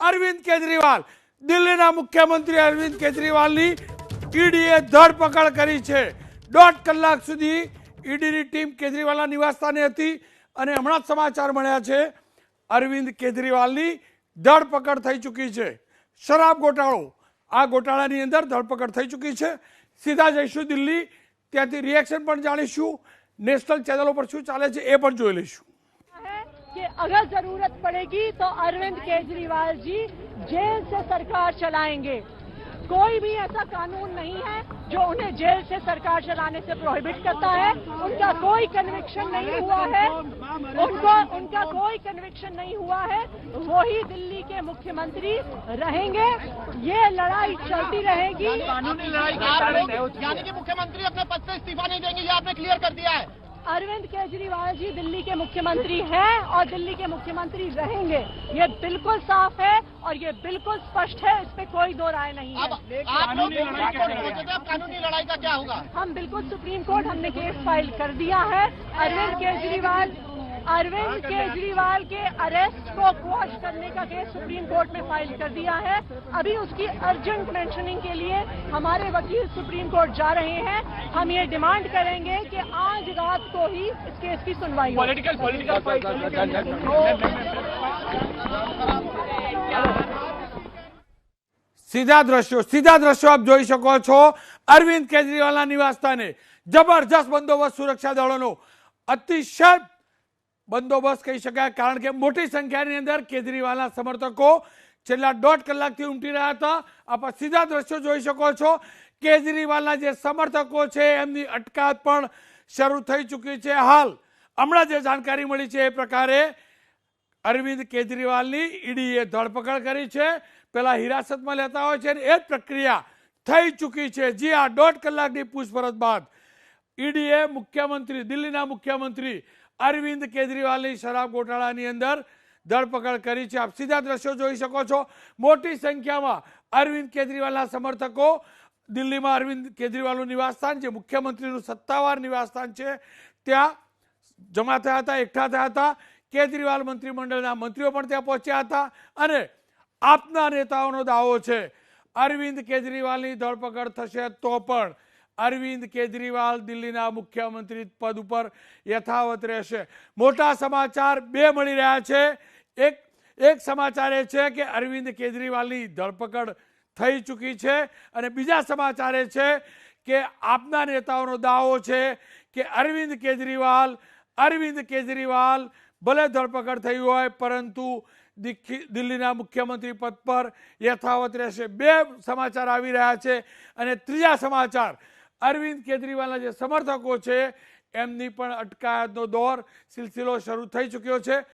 અરવિંદ કેજરીવાલ દિલ્હીના મુખ્યમંત્રી અરવિંદ કેજરીવાલની ઈડીએ ધરપકડ કરી છે દોઢ કલાક સુધી ઈડીની ટીમ કેજરીવાલના નિવાસસ્થાને હતી અને હમણાં જ સમાચાર મળ્યા છે અરવિંદ કેજરીવાલની ધરપકડ થઈ ચૂકી છે શરાબ ગોટાળો આ ગોટાળાની અંદર ધરપકડ થઈ ચૂકી છે સીધા જઈશું દિલ્હી ત્યાંથી રિએક્શન પણ જાણીશું નેશનલ ચેનલો પર શું ચાલે છે એ પણ જોઈ લઈશું कि अगर जरूरत पड़ेगी तो अरविंद केजरीवाल जी जेल से सरकार चलाएंगे कोई भी ऐसा कानून नहीं है जो उन्हें जेल से सरकार चलाने से प्रोहिबिट करता है उनका कोई कन्विक्शन नहीं हुआ है उनको उनका कोई कन्विक्शन नहीं हुआ है वही दिल्ली के मुख्यमंत्री रहेंगे ये लड़ाई चलती रहेगी कानूनी लड़ाई यानी कि मुख्यमंत्री अपने पद से इस्तीफा नहीं देंगे ये आपने क्लियर कर दिया है अरविंद केजरीवाल जी दिल्ली के मुख्यमंत्री हैं और दिल्ली के मुख्यमंत्री रहेंगे ये बिल्कुल साफ है और ये बिल्कुल स्पष्ट है इस पर कोई दो राय नहीं है तो कानूनी लड़ाई का क्या होगा हम बिल्कुल सुप्रीम कोर्ट हमने केस फाइल कर दिया है अरविंद केजरीवाल अरविंद केजरीवाल के अरेस्ट को क्वाश करने का केस सुप्रीम कोर्ट में फाइल कर दिया है अभी उसकी अर्जेंट मेंशनिंग के लिए हमारे वकील सुप्रीम कोर्ट जा रहे हैं हम ये डिमांड करेंगे कि आज रात को ही इस केस की सुनवाई पॉलिटिकल पॉलिटिकल सीधा दृश्य સીધા દ્રશ્યો આપ જોઈ શકો છો અરવિંદ કેજરીવાલના નિવાસસ્થાને જબરજસ્ત બંદોબસ્ત સુરક્ષા बंदोबस्त कई सका कारण के मोटी संख्या के अंदर केजरीवालला समर्थक को चला डॉट कલાક से उमटी रहा था आप सीधा दृश्य જોઈ શકો છો केजरीवालला जे समर्थक को छे એમની અટકાત પણ શરૂ થઈ चुकी છે હાલ હમણા જે જાણકારી મળી છે એ પ્રકારે અરવિંદ કેજરીવાલ ની ઈડીએ દોડપકડ કરી છે પેલા હිරસત માં લેતા હોય છે એ જ પ્રક્રિયા થઈ चुकी છે જી આ ડોટ કલાક ની પૂછ પરત બાદ ઈડીએ મુખ્યમંત્રી દિલ્હી ના મુખ્યમંત્રી અરવિંદ કેજરીવાલની શરાબ ગોટાળાની અંદર ધરપકડ કરી છે આપ સીધા દ્રશ્યો જોઈ શકો છો મોટી સંખ્યામાં અરવિંદ કેજરીવાલના સમર્થકો દિલ્હીમાં અરવિંદ કેજરીવાલનું નિવાસસ્થાન જે મુખ્યમંત્રીનું સત્તાવાર નિવાસસ્થાન છે ત્યાં જમા થયા હતા એકઠા થયા હતા કેજરીવાલ મંત્રીમંડળના મંત્રીઓ પણ ત્યાં પહોંચ્યા હતા અને આપના નેતાઓનો દાવો છે અરવિંદ કેજરીવાલની ધરપકડ થશે તો પણ અરવિંદ કેજરીવાલ દિલ્હીના મુખ્યમંત્રી પદ ઉપર યથાવત રહેશે મોટા સમાચાર બે મળી રહ્યા છે એક એક સમાચાર એ છે કે અરવિંદ કેજરીવાલની ધરપકડ થઈ ચૂકી છે અને બીજા સમાચાર એ છે કે આપના નેતાઓનો દાવો છે કે અરવિંદ કેજરીવાલ અરવિંદ કેજરીવાલ ભલે ધરપકડ થઈ હોય પરંતુ દિલ્હીના મુખ્યમંત્રી પદ પર યથાવત રહેશે બે સમાચાર આવી રહ્યા છે અને ત્રીજા સમાચાર અરવિંદ કેજરીવાલના જે સમર્થકો છે એમની પણ અટકાયતનો દોર સિલસિલો શરૂ થઈ ચૂક્યો છે